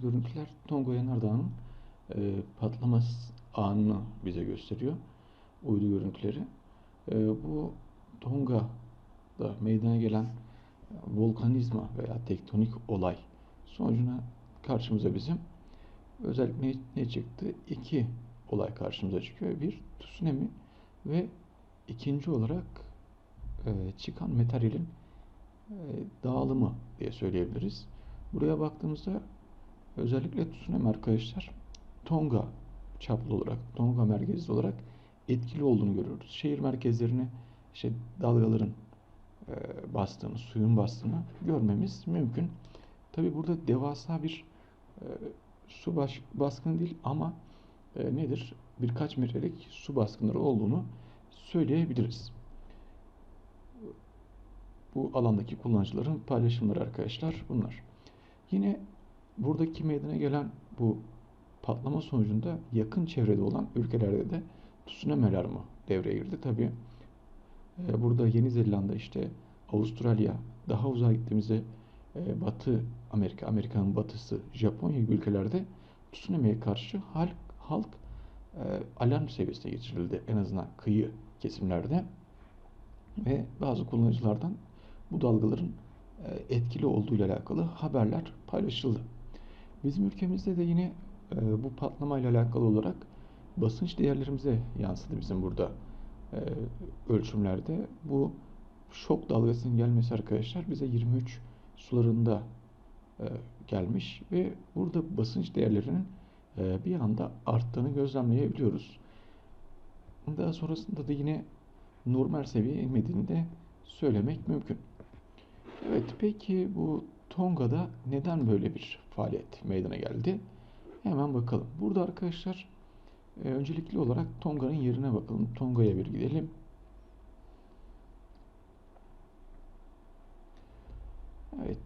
görüntüler Tonga Yanardağı'nın e, patlama anını bize gösteriyor. Uydu görüntüleri. E, bu Tonga'da meydana gelen volkanizma veya tektonik olay sonucuna karşımıza bizim özellikle ne çıktı? İki olay karşımıza çıkıyor. Bir tsunami ve ikinci olarak e, çıkan materyalin e, dağılımı diye söyleyebiliriz. Buraya baktığımızda özellikle tsunami arkadaşlar Tonga çaplı olarak, Tonga merkezli olarak etkili olduğunu görüyoruz. Şehir merkezlerini işte dalgaların e, bastığını, suyun bastığını görmemiz mümkün. Tabi burada devasa bir e, su baş, baskını değil ama e, nedir? Birkaç metrelik su baskınları olduğunu söyleyebiliriz. Bu alandaki kullanıcıların paylaşımları arkadaşlar bunlar. Yine buradaki meydana gelen bu patlama sonucunda yakın çevrede olan ülkelerde de tsunami alarmı devreye girdi. Tabi e, burada Yeni Zelanda işte Avustralya daha uzağa gittiğimizde e, Batı Amerika, Amerika'nın batısı, Japonya gibi ülkelerde tsunami'ye karşı halk, halk e, alarm seviyesine geçirildi. En azından kıyı kesimlerde. Ve bazı kullanıcılardan bu dalgaların etkili olduğu ile alakalı haberler paylaşıldı. Bizim ülkemizde de yine e, bu patlama ile alakalı olarak basınç değerlerimize yansıdı bizim burada e, ölçümlerde. Bu şok dalgasının gelmesi arkadaşlar bize 23 sularında gelmiş ve burada basınç değerlerinin bir anda arttığını gözlemleyebiliyoruz. Daha sonrasında da yine normal seviyeye inmediğini de söylemek mümkün. Evet peki bu Tonga'da neden böyle bir faaliyet meydana geldi? Hemen bakalım. Burada arkadaşlar e, öncelikli olarak Tonga'nın yerine bakalım. Tonga'ya bir gidelim. Evet.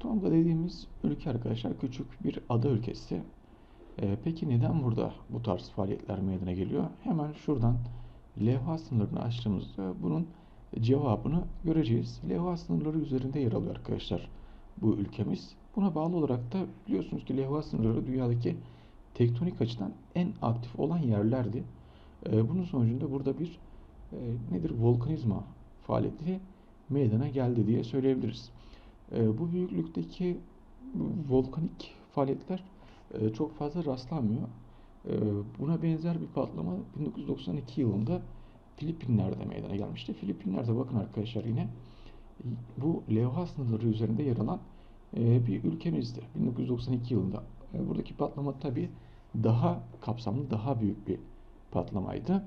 Tonga dediğimiz ülke arkadaşlar küçük bir ada ülkesi. E, peki neden burada bu tarz faaliyetler meydana geliyor? Hemen şuradan levha sınırını açtığımızda bunun cevabını göreceğiz. Levha sınırları üzerinde yer alıyor arkadaşlar bu ülkemiz. Buna bağlı olarak da biliyorsunuz ki levha sınırları dünyadaki tektonik açıdan en aktif olan yerlerdi. Ee, bunun sonucunda burada bir e, nedir volkanizma faaliyeti meydana geldi diye söyleyebiliriz. Ee, bu büyüklükteki volkanik faaliyetler e, çok fazla rastlanmıyor. Ee, buna benzer bir patlama 1992 yılında Filipinler'de meydana gelmişti. Filipinler'de bakın arkadaşlar yine bu levha sınırları üzerinde yer alan e, bir ülkemizdi. 1992 yılında. E, buradaki patlama tabi daha kapsamlı, daha büyük bir patlamaydı.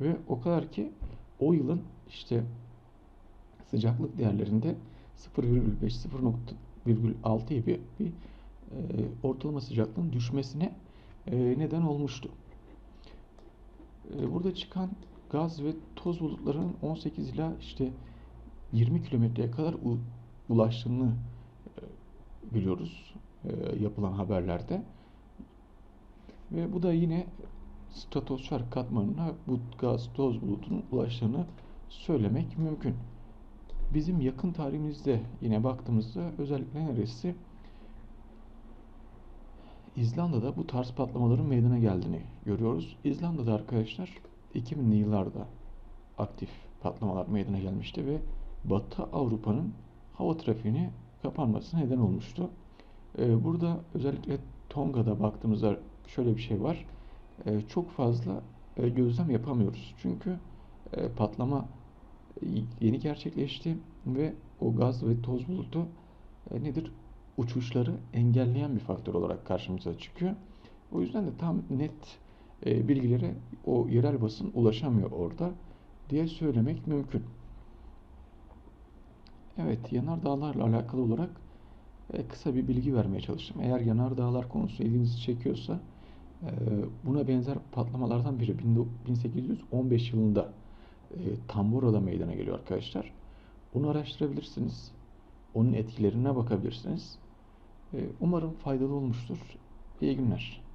Ve o kadar ki o yılın işte sıcaklık değerlerinde 0,5 0.6 gibi bir e, ortalama sıcaklığın düşmesine neden olmuştu. burada çıkan gaz ve toz bulutlarının 18 ila işte 20 kilometreye kadar ulaştığını e, biliyoruz e, yapılan haberlerde. Ve bu da yine stratosfer katmanına bu gaz toz bulutunun ulaştığını söylemek mümkün. Bizim yakın tarihimizde yine baktığımızda özellikle neresi? İzlanda'da bu tarz patlamaların meydana geldiğini görüyoruz. İzlanda'da arkadaşlar 2000'li yıllarda aktif patlamalar meydana gelmişti ve Batı Avrupa'nın hava trafiğine kapanmasına neden olmuştu. Ee, burada özellikle Tonga'da baktığımızda şöyle bir şey var. Ee, çok fazla e, gözlem yapamıyoruz. Çünkü e, patlama yeni gerçekleşti ve o gaz ve toz bulutu e, nedir? Uçuşları engelleyen bir faktör olarak karşımıza çıkıyor. O yüzden de tam net bilgilere o yerel basın ulaşamıyor orada diye söylemek mümkün. Evet, yanardağlarla alakalı olarak e, kısa bir bilgi vermeye çalıştım. Eğer yanardağlar konusu ilginizi çekiyorsa e, buna benzer patlamalardan biri 1815 yılında e, Tambora'da meydana geliyor arkadaşlar. Bunu araştırabilirsiniz. Onun etkilerine bakabilirsiniz. Umarım faydalı olmuştur. İyi günler.